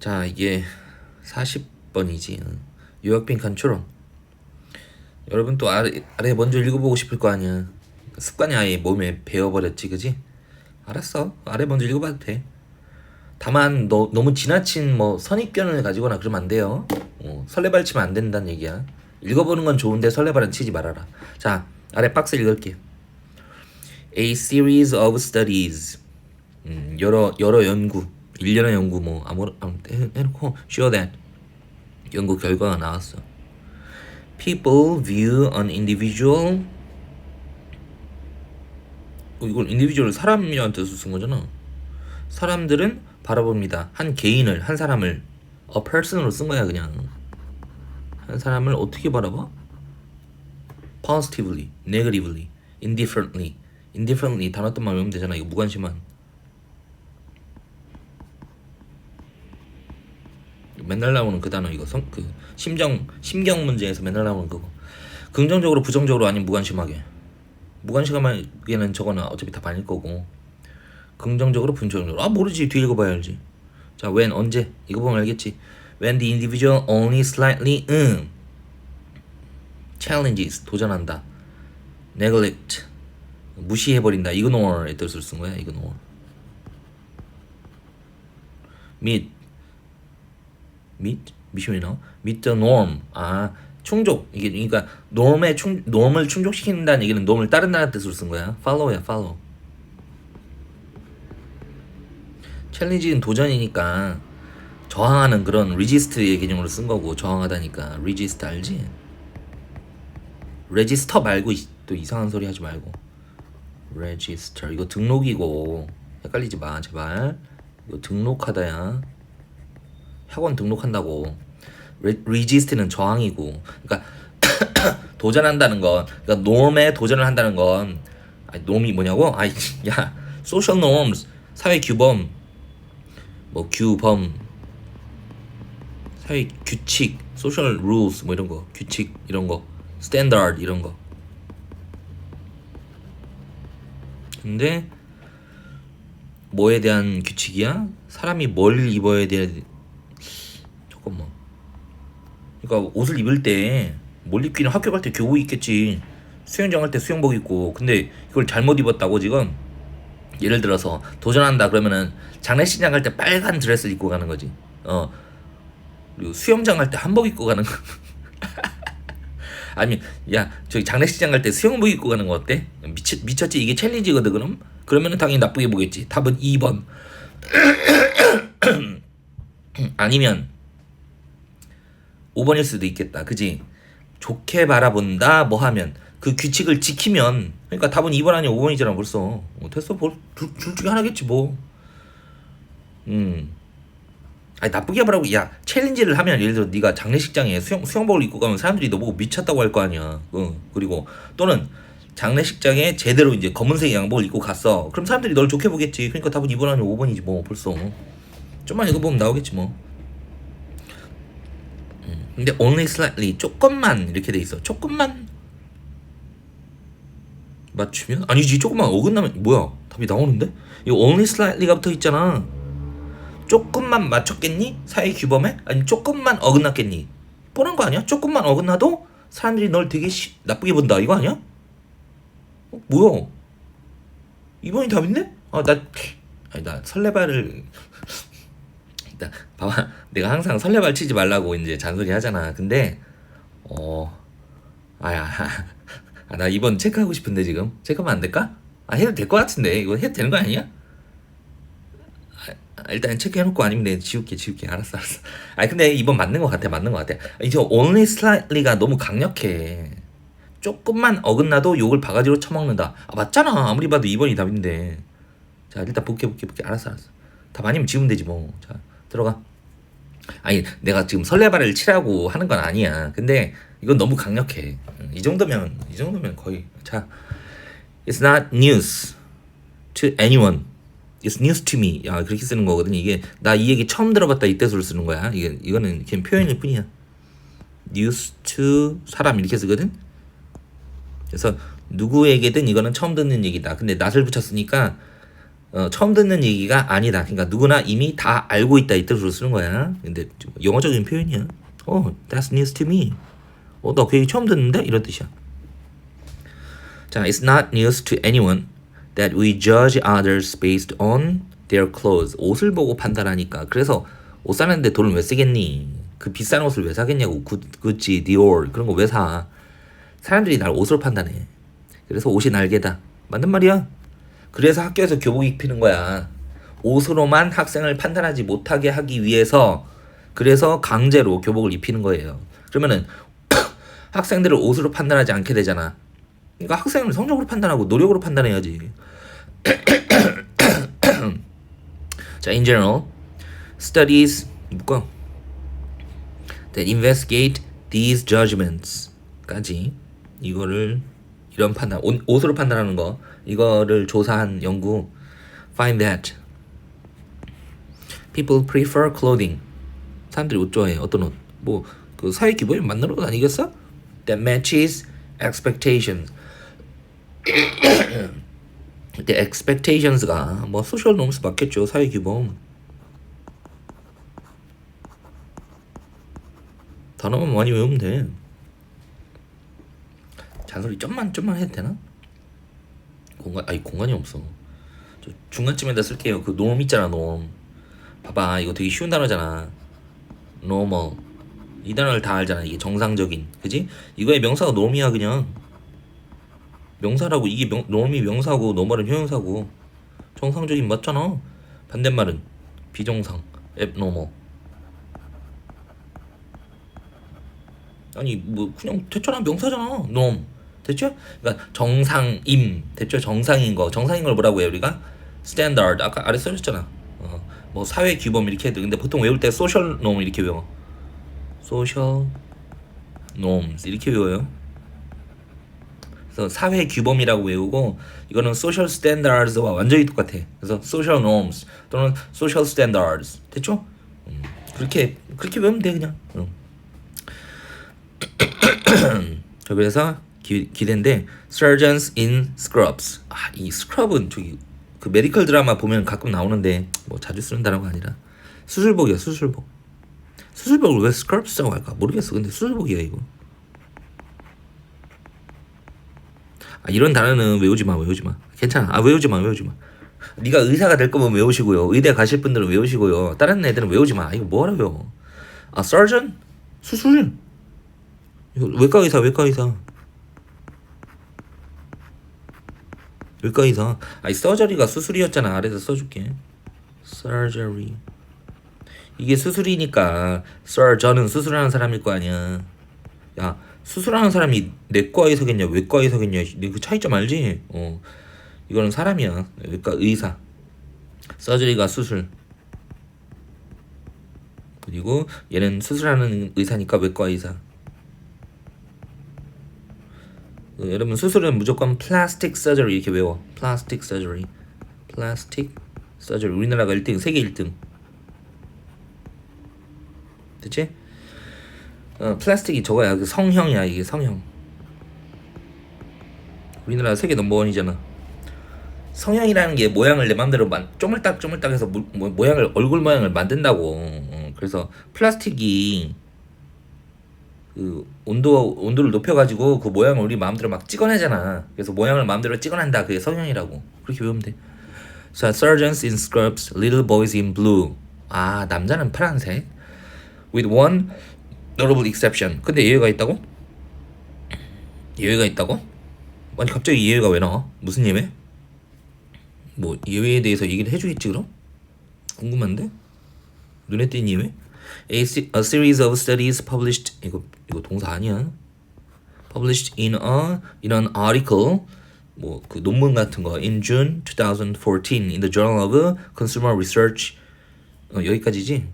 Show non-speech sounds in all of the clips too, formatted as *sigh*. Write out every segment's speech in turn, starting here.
자 이게 40번이지. 유학빈 컨트롤 여러분 또 아래, 아래 먼저 읽어보고 싶을 거 아니야. 습관이 아예 몸에 배어버렸지 그지? 알았어. 아래 먼저 읽어봐도 돼. 다만 너, 너무 지나친 뭐 선입견을 가지거나 그러면 안 돼요. 어, 설레발 치면 안 된다는 얘기야. 읽어보는 건 좋은데 설레발은 치지 말아라. 자 아래 박스 읽을게. A series of studies. 음, 여러 여러 연구 일련의 연구 뭐 아무 해놓고 show that 연구 결과가 나왔어. People view an individual 어, individual 사람이라는 뜻으로 쓴 거잖아. 사람들은 바라봅니다. 한 개인을 한 사람을 a person으로 쓴 거야 그냥. 한 사람을 어떻게 바라봐? positively, negatively, indifferently. indifferently 단어 뜻만 외우면 되잖아. 이거 무관심한. 맨날 나오는 그 단어 이거 성, 그 심정 심경 문제에서 맨날 나오는 그거. 긍정적으로 부정적으로 아니면 무관심하게. 무관심하게는 저거는 어차피 다 반일 거고. 긍정적으로 부정적으로. 아 모르지. 뒤에 읽어봐야 알지. 자 when 언제? 이거 보면 알겠지. when the individual only slightly 음 challenges 도전한다. neglect 무시해버린다. ignore의 뜻을 쓴 거야 ignore meet meet 미션이 나와 meet the norm. 아 충족. 이게 그러니까 norm에 충 norm을 충족시킨다는 얘기는 norm을 따른다는 뜻으로 쓴 거야. follow야 follow. 챌린지는 도전이니까 저항하는 그런 resist의 개념으로 쓴 거고 저항하다니까. resist 알지? register 말고 이- 또 이상한 소리 하지 말고. register. 이거 등록이고. 헷갈리지 마 제발. 이거 등록하다야 학원 등록한다고 레, 리지스트는 저항이고 그러니까 *coughs* 도전한다는 건 그러니까 norm에 도전을 한다는 건 아니 norm이 뭐냐고 아이 *laughs* 야 social norms 사회 규범 뭐 규범 사회 규칙 social rules 뭐 이런 거 규칙 이런 거 standard 이런 거 근데 뭐에 대한 규칙이야? 사람이 뭘 입어야 돼? 잠깐만. 그러니까 옷을 입을 때 뭘 입기는 학교 갈 때 교복 입겠지. 수영장 갈 때 수영복 입고. 근데 이걸 잘못 입었다고 지금 예를 들어서 도전한다 그러면은 장례식장 갈 때 빨간 드레스를 입고 가는 거지. 어. 그리고 수영장 갈 때 한복 입고 가는 거. *laughs* 아니 야 저기 장례식장 갈 때 수영복 입고 가는 거 어때? 미쳤, 미쳤지 이게 챌린지거든 그럼? 그러면은 당연히 나쁘게 보겠지 답은 2번 *clears throat* 아니면 5번일 수도 있겠다 그지? 좋게 바라본다 뭐 하면 그 규칙을 지키면 그러니까 답은 2번 아니야 5번이잖아 벌써 어, 됐어 뭘, 둘, 둘 중에 하나겠지 뭐 음. 아니 나쁘게 말하고 야 챌린지를 하면 예를 들어 네가 장례식장에 수영 수영복을 입고 가면 사람들이 너보고 미쳤다고 할 거 아니야. 어, 그리고 또는 장례식장에 제대로 이제 검은색 양복을 입고 갔어. 그럼 사람들이 널 좋게 보겠지. 그러니까 답은 2번 아니면 5번이지 뭐 벌써. 좀만 읽어보면 나오겠지 뭐. 음, 근데 only slightly 조금만 이렇게 돼 있어. 조금만 맞추면 아니지 조금만 어긋나면 뭐야 답이 나오는데 이거 only slightly가 붙어 있잖아. 조금만 맞췄겠니? 사회 규범에? 아니 조금만 어긋났겠니? 뻔한 거 아니야? 조금만 어긋나도 사람들이 널 되게 시, 나쁘게 본다 이거 아니야? 어, 뭐야? 이번이 답인데? 아나 아니 나 설레발을 일단 봐봐. 내가 항상 설레발 치지 말라고 이제 잔소리 하잖아. 근데 어 아야 *laughs* 아, 나 이번 체크하고 싶은데 지금? 체크하면 안 될까? 아 해도 될 것 같은데. 이거 해도 되는 거 아니야? 아, 일단 체크해놓고 아니면 내가 지울게 지울게. 알았어 알았어. 아니 근데 이번 맞는 것 같아 맞는 것 같아. 이제 only slightly가 너무 강력해. 조금만 어긋나도 욕을 바가지로 쳐먹는다. 아 맞잖아. 아무리 봐도 2번이 답인데. 자 일단 볼게 볼게 볼게 알았어 알았어. 답 아니면 지우면 되지 뭐 자 들어가 아니 내가 지금 설레발을 치라고 하는 건 아니야 근데 이건 너무 강력해 음, 이 정도면 이 정도면 거의 자 It's not news to anyone It's news to me. 야 그렇게 쓰는 거거든. 이게 나 이 얘기 처음 들어봤다 이 뜻으로 쓰는 거야. 이게 이거는 그냥 표현일 뿐이야. news to 사람 이렇게 쓰거든. 그래서 누구에게든 이거는 처음 듣는 얘기다. 근데 낫을 붙였으니까 어, 처음 듣는 얘기가 아니다. 그러니까 누구나 이미 다 알고 있다 이 뜻으로 쓰는 거야. 근데 좀 영어적인 표현이야. 어, that's news to me. 어, 나 그 얘기 처음 듣는데 이런 뜻이야. 자, it's not news to anyone that we judge others based on their clothes. 옷을 보고 판단하니까. 그래서 옷 사는데 돈을 왜 쓰겠니? 그 비싼 옷을 왜 사겠냐고. 구, 구찌, 디올 그런 거 왜 사? 사람들이 날 옷으로 판단해. 그래서 옷이 날개다. 맞는 말이야. 그래서 학교에서 교복 입히는 거야. 옷으로만 학생을 판단하지 못하게 하기 위해서 그래서 강제로 교복을 입히는 거예요. 그러면은 *clears throat* 학생들을 옷으로 판단하지 않게 되잖아. 그러니까 학생을 성적으로 판단하고 노력으로 판단해야지. *clears throat* 자, in general, studies 묶어 that investigate these judgments까지 이거를 이런 판단 옷, 옷으로 판단하는 거 이거를 조사한 연구 find that people prefer clothing 사람들이 옷 좋아해 어떤 옷 뭐 그 사회 기본이 맞는 옷 아니겠어? that matches expectations the expectations가 뭐 social norms 맞겠죠 사회 기본 단어만 많이 외우면 돼 잔소리 좀만 좀만 해도 되나? 공간 아니 공간이 없어. 저 중간쯤에다 쓸게요. 그 norm 있잖아 norm. 봐봐 이거 되게 쉬운 단어잖아. normal 이 단어를 다 알잖아. 이게 정상적인, 그지? 이거의 명사가 norm이야 그냥. 명사라고 이게 명, norm이 명사고 normal은 형용사고 정상적인 맞잖아. 반대말은 비정상, abnormal. 아니 뭐 그냥 대처럼 명사잖아. norm. 됐죠? 그러니까 정상임 됐죠? 정상인 거 정상인 걸 뭐라고 해요 우리가? standard 아까 아래 써줬잖아. 어, 뭐 사회 규범 이렇게 해도 근데 보통 외울 때 social norm 이렇게 외워. social norms 이렇게 외워요. 그래서 사회 규범이라고 외우고 이거는 social standards와 완전히 똑같아. 그래서 social norms 또는 social standards 됐죠? 음, 그렇게 그렇게 외우면 돼 그냥. 응. *clears throat* 자 그래서 기, 기대인데 surgeons in scrubs. 아 이 scrub은 저기 그 메디컬 드라마 보면 가끔 나오는데 뭐 자주 쓰는 단어가 아니라. 수술복이야 수술복. 수술복을 왜 scrubs라고 할까? 모르겠어. 근데 수술복이야 이거. 아 이런 단어는 외우지 마 외우지 마. 괜찮아. 아 외우지 마 외우지 마. 네가 의사가 될 거면 외우시고요. 의대 가실 분들은 외우시고요. 다른 애들은 외우지 마. 이거 뭐하라고요? 아 surgeon? 수술 이거 외과 의사 외과 의사 의사 아니 서저리가 수술이었잖아. 아래서 써줄게. surgery 이게 수술이니까 surgeon은 수술하는 사람일 거 아니야. 야 수술하는 사람이 내과 의사겠냐 외과 의사겠냐 그 차이점 알지? 어. 이거는 사람이야. 외과 의사. 서저리가 수술. 그리고 얘는 수술하는 의사니까 외과 의사 어, 여러분 수술은 무조건 플라스틱 서저리 이렇게 외워. 플라스틱 서저리 플라스틱 서저리 우리나라가 1등 세계 1등. 됐지? 어 플라스틱이 저거야. 그 성형이야 이게 성형. 우리나라 세계 넘버원이잖아. 성형이라는 게 모양을 내 맘대로 만, 쪼물딱 쪼물딱 해서 모, 모, 모양을 얼굴 모양을 만든다고. 어, 그래서 플라스틱이 그 온도 온도를 높여가지고 그 모양을 우리 마음대로 막 찍어내잖아. 그래서 모양을 마음대로 찍어낸다. 그게 성형이라고. 그렇게 외우면 돼. 자, sergeants in scrubs, little boys in blue. 아, 남자는 파란색. With one notable exception. 근데 예외가 있다고? 예외가 있다고? 아니 갑자기 예외가 왜 나와? 무슨 예외? 뭐 예외에 대해서 얘기를 해주겠지 그럼? 궁금한데? 눈에 띈 예외? A, a series of studies published 이거 이거 동사 아니야? published in a an article 뭐 그 논문 같은 거 in June 2014 in the Journal of Consumer Research 어, 여기까지지?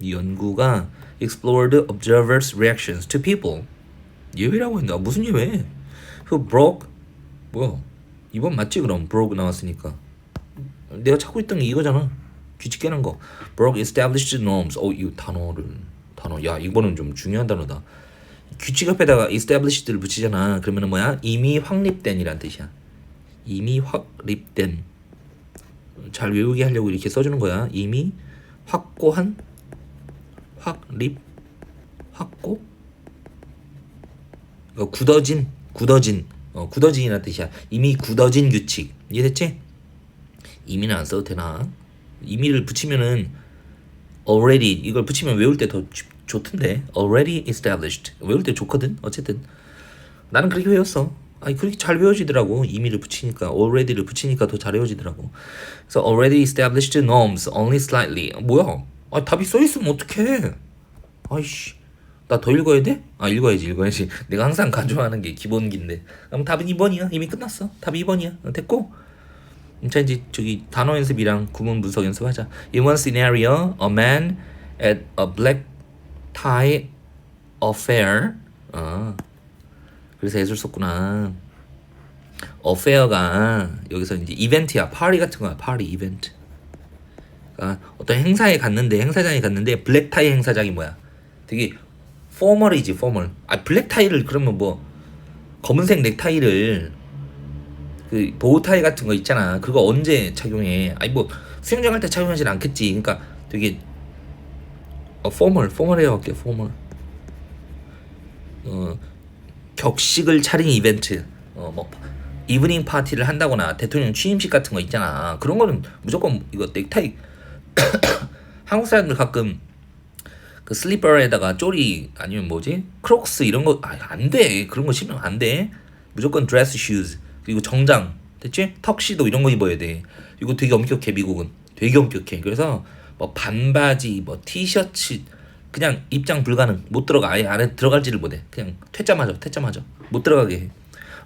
이 연구가 explored observers' reactions to people 예외라고 아, 무슨 예외? who broke 뭐야? 이번 맞지 그럼 broke 나왔으니까 내가 찾고 있던 게 이거잖아. 규칙 깨는 거. broke established norms. 어, 이 단어를 단어. 야, 이거는 좀 중요한 단어다. 규칙 옆에다가 established를 붙이잖아. 그러면은 뭐야? 이미 확립된이란 뜻이야. 이미 확립된. 잘 외우게 하려고 이렇게 써주는 거야. 이미 확고한 확립 확고 어, 굳어진 굳어진 어, 굳어진이라는 뜻이야. 이미 굳어진 규칙 이해됐지? 이미는 안 써도 되나? 이미를 붙이면은 already 이걸 붙이면 외울 때 더 좋던데. already established. 외울 때 좋거든 어쨌든. 나는 그렇게 외웠어. 아니 그렇게 잘 외워지더라고 이미를 붙이니까. already를 붙이니까 더 잘 외워지더라고. 그래서 already established norms only slightly. 뭐야? 아 답이 써 있으면 어떡해? 아이씨. 나 더 읽어야 돼? 아 읽어야지 읽어야지. 내가 항상 간주하는 게 기본기인데. 그럼 답은 2번이야? 이미 끝났어? 답이 2번이야? 됐고 자 이제 저기 단어 연습이랑 구문 분석 연습하자. In one scenario, a man at a black tie affair. 어. 그래서 애술 썼구나. affair가 여기서 이제 이벤트야. 파리 같은 거야. 파리 이벤트. 그러니까 어떤 행사에 갔는데 행사장에 갔는데 블랙 타이 행사장이 뭐야? 되게 포멀이지 포멀. 아 블랙 타이를 그러면 뭐 검은색 넥타이를 그 보호타이 같은 거 있잖아. 그거 언제 착용해? 아니 뭐 수영장 갈때 착용하진 않겠지. 그러니까 되게 어 포멀 포멀해요. 할게 포멀. 어 격식을 차린 이벤트. 어뭐 이브닝 파티를 한다거나 대통령 취임식 같은 거 있잖아. 그런 거는 무조건 이거 넥타이 *coughs* 한국 사람들 가끔 그 슬리퍼에다가 쪼리 아니면 뭐지 크록스 이런 거 안 돼. 그런 거 신으면 안 돼. 무조건 드레스 슈즈. 그리고 정장 됐지? 턱시도 이런 거 입어야 돼. 이거 되게 엄격해 미국은. 되게 엄격해. 그래서 뭐 반바지, 뭐 티셔츠 그냥 입장 불가능. 못 들어가. 아예 안에 들어갈지를 못해. 그냥 퇴짜마자 퇴짜마자 못 들어가게 해.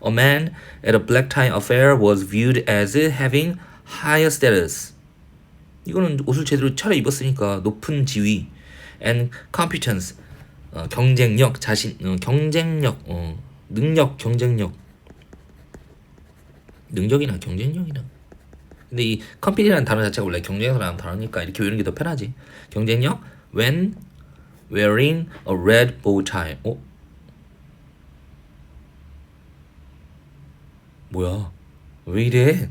A man at a black tie affair was viewed as having higher status. 이거는 옷을 제대로 차려 입었으니까 높은 지위 and competence 어, 경쟁력 자신 어, 경쟁력 어, 능력 경쟁력 능력이나 경쟁력이나 근데 이 컴피티라는 단어 자체가 원래 경쟁이라는 단어니까 이렇게 외우는 게 더 편하지. 경쟁력? when wearing a red bow tie. 어? 뭐야? 왜 이래?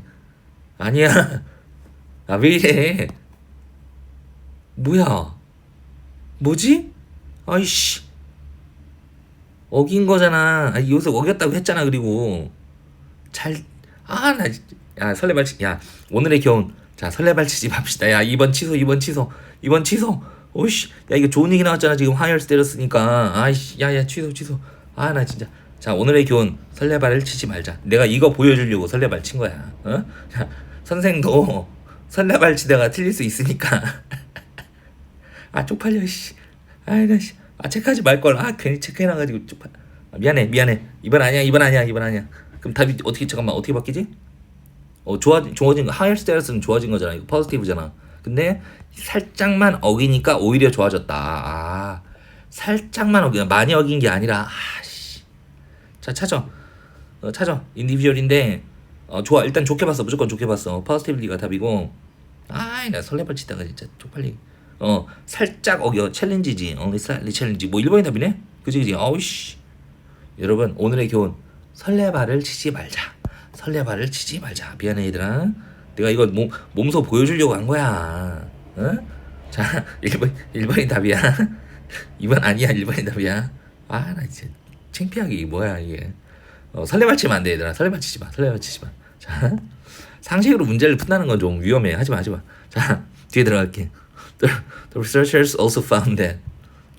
아니야. *laughs* 아 왜 이래? 뭐야? 뭐지? 아이씨. 어긴 거잖아. 아, 여기서 어겼다고 했잖아 그리고. 잘 아, 나, 야, 설레발치, 야, 오늘의 교훈. 자, 설레발치지 맙시다. 야, 이번 취소, 이번 취소, 이번 취소. 오이씨, 야, 이거 좋은 얘기 나왔잖아. 지금 하이얼스 때렸으니까. 아이씨, 야, 야, 취소, 취소. 아, 나 진짜. 자, 오늘의 교훈. 설레발을 치지 말자. 내가 이거 보여주려고 설레발 친 거야. 어? 자, 선생도 설레발 치다가 틀릴 수 있으니까. *laughs* 아, 쪽팔려, 씨. 아이, 나, 씨. 아, 체크하지 말걸. 아, 괜히 체크해놔가지고 쪽팔. 아, 미안해, 미안해. 이번 아니야, 이번 아니야, 이번 아니야. 그럼 답이 어떻게 잠깐만 어떻게 바뀌지? 어 좋아 좋아진 거 하이어 스테러스는 좋아진 거잖아. 이거 포지티브잖아. 근데 살짝만 어기니까 오히려 좋아졌다. 아 살짝만 어기 많이 어긴 게 아니라 아씨. 자 찾아. 어, 찾아. 인디비주얼인데 어 좋아. 일단 좋게 봤어. 무조건 좋게 봤어. 포지티브리가 답이고. 아이 나 설레발 치다가 진짜 쪽팔리. 어 살짝 어겨. 챌린지지. only slightly 챌린지. 뭐 1번이 답이네? 그지 그지? 어우씨. 여러분 오늘의 교훈 설레발을 치지 말자. 설레발을 치지 말자. 미안해 얘들아. 내가 이거 몸, 몸소 보여주려고 한 거야. 어? 자, *laughs* 1번, 1번이 답이야. *laughs* 2번 아니야. 1번이 답이야. 아, 나 진짜 창피하게 뭐야 이게. 어, 설레발 치면 안 돼 얘들아. 설레발 치지 마. 설레발 치지 마. 자, *laughs* 상식으로 문제를 푼다는 건 좀 위험해. 하지 마, 하지 마. 자, 뒤에 들어갈게. The, the researchers also found that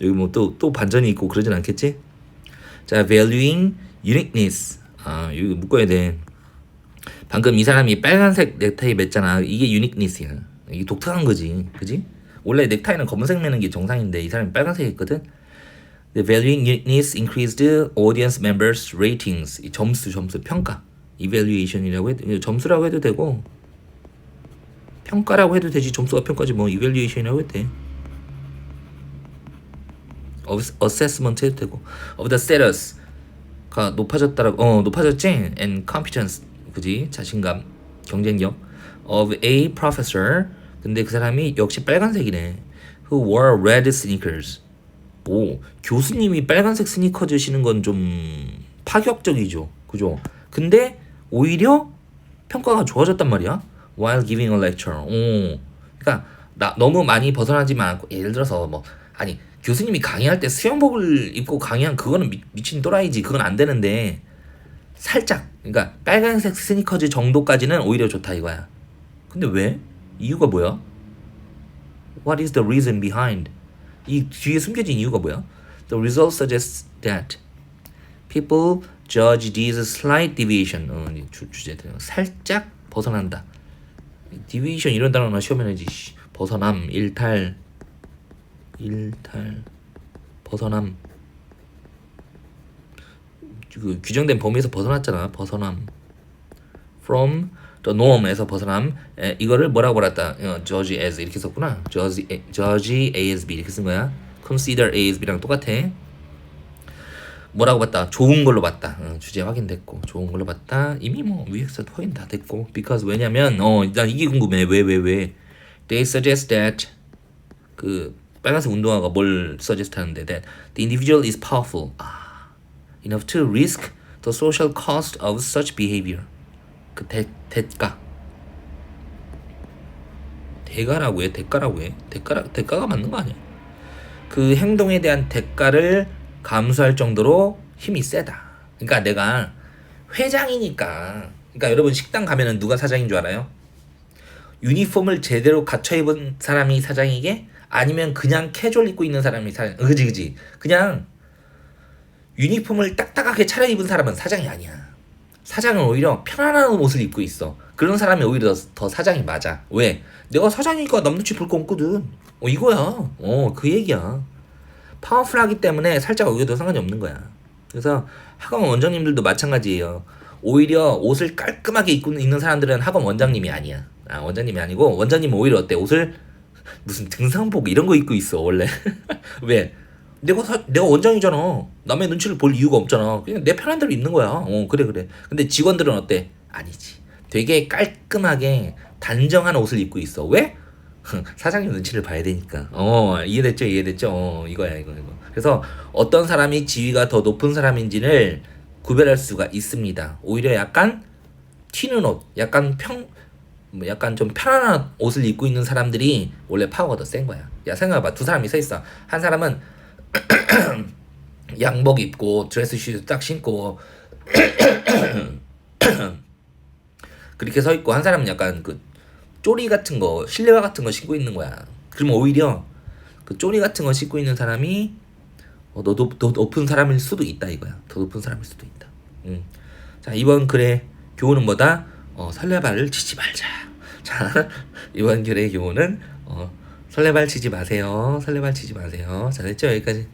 여기 뭐 또 또 반전이 있고 그러진 않겠지? 자, valuing uniqueness. 아, 이거 묶어야 돼. 방금 이 사람이 빨간색 넥타이 맸잖아. 이게 uniqueness야. 이게 독특한 거지. 그지? 원래 넥타이는 검은색 매는 게 정상인데 이 사람이 빨간색 했거든. The valuing uniqueness increased audience members ratings. 이 점수, 점수, 평가. evaluation이라고 해도 점수라고 해도 되고 평가라고 해도 되지. 점수가 평가지 뭐 evaluation이라고 해도 돼. assessment 해도 되고 of the status 가 높아졌다라고 어 높아졌지? And competence 그지 자신감 경쟁력 of a professor. 근데 그 사람이 역시 빨간색이네. Who wore red sneakers. 오 교수님이 빨간색 스니커즈 신은 건 좀 파격적이죠. 그죠? 근데 오히려 평가가 좋아졌단 말이야. While giving a lecture. 오. 그러니까 나 너무 많이 벗어나지만 예를 들어서 뭐 아니 교수님이 강의할 때 수영복을 입고 강의한 그거는 미, 미친 또라이지. 그건 안 되는데 살짝 그러니까 빨간색 스니커즈 정도까지는 오히려 좋다 이거야. 근데 왜? 이유가 뭐야? What is the reason behind? 이 뒤에 숨겨진 이유가 뭐야? The result suggests that people judge these slight deviation. 어, 이 주, 주제 살짝 벗어난다. deviation 이런 단어나. 씨. 벗어남, 일탈, 일탈, 벗어남. 그 규정된 범위에서 벗어났잖아. 벗어남. From the norm에서 벗어남. 에, 이거를 뭐라고 말했다? 어, judge as 이렇게 썼구나. judge, A- judge as B 이렇게 쓴 거야. consider as B랑 똑같아. 뭐라고 봤다? 좋은 걸로 봤다. 어, 주제 확인됐고 좋은 걸로 봤다. 이미 뭐 위에서 확인 다 됐고 because 왜냐면 어난 이게 궁금해. 왜 왜 왜? They suggest that 그 빨간색 운동화가 뭘 suggest 하는데 that the individual is powerful 아, enough to risk the social cost of such behavior. 그 대, 대가 대가라고 해 대가라고 해 대가라 대가가 맞는 거 아니야? 그 행동에 대한 대가를 감수할 정도로 힘이 세다. 그러니까 내가 회장이니까 그러니까 여러분 식당 가면은 누가 사장인 줄 알아요? 유니폼을 제대로 갖춰 입은 사람이 사장이게 아니면 그냥 캐주얼 입고 있는 사람이 사장 어, 그지 그지. 그냥 유니폼을 딱딱하게 차려입은 사람은 사장이 아니야. 사장은 오히려 편안한 옷을 입고 있어. 그런 사람이 오히려 더, 더 사장이 맞아. 왜? 내가 사장이니까 남 눈치 볼 거 없거든. 어 이거야. 어 그 얘기야. 파워풀하기 때문에 살짝 의견도 상관이 없는 거야. 그래서 학원 원장님들도 마찬가지예요. 오히려 옷을 깔끔하게 입고 있는 사람들은 학원 원장님이 아니야. 아 원장님이 아니고 원장님은 오히려 어때? 옷을 *laughs* 무슨 등산복 이런 거 입고 있어 원래. *laughs* 왜? 내가 사, 내가 원장이잖아. 남의 눈치를 볼 이유가 없잖아. 그냥 내 편한 대로 입는 거야. 어 그래 그래. 근데 직원들은 어때? 아니지. 되게 깔끔하게 단정한 옷을 입고 있어. 왜? *laughs* 사장님 눈치를 봐야 되니까. 어 이해됐죠? 이해됐죠? 어 이거야 이거 이거. 그래서 어떤 사람이 지위가 더 높은 사람인지를 구별할 수가 있습니다. 오히려 약간 튀는 옷 약간 평 뭐 약간 좀 편안한 옷을 입고 있는 사람들이 원래 파워가 더 센 거야. 야 생각해봐 두 사람이 서 있어. 한 사람은 *clears throat* 양복 입고 드레스 슈즈 딱 신고 *clears throat* 그렇게 서 있고 한 사람은 약간 그 쪼리 같은 거 실내화 같은 거 신고 있는 거야. 그러면 오히려 그 쪼리 같은 거 신고 있는 사람이 어, 더, 높, 더 높은 사람일 수도 있다 이거야. 더 높은 사람일 수도 있다. 음. 자 이번 글의 교훈은 뭐다? 어, 설레발을 치지 말자. 자 *laughs* 글의 교훈은 어, 설레발 치지 마세요. 설레발 치지 마세요. 자 됐죠 여기까지.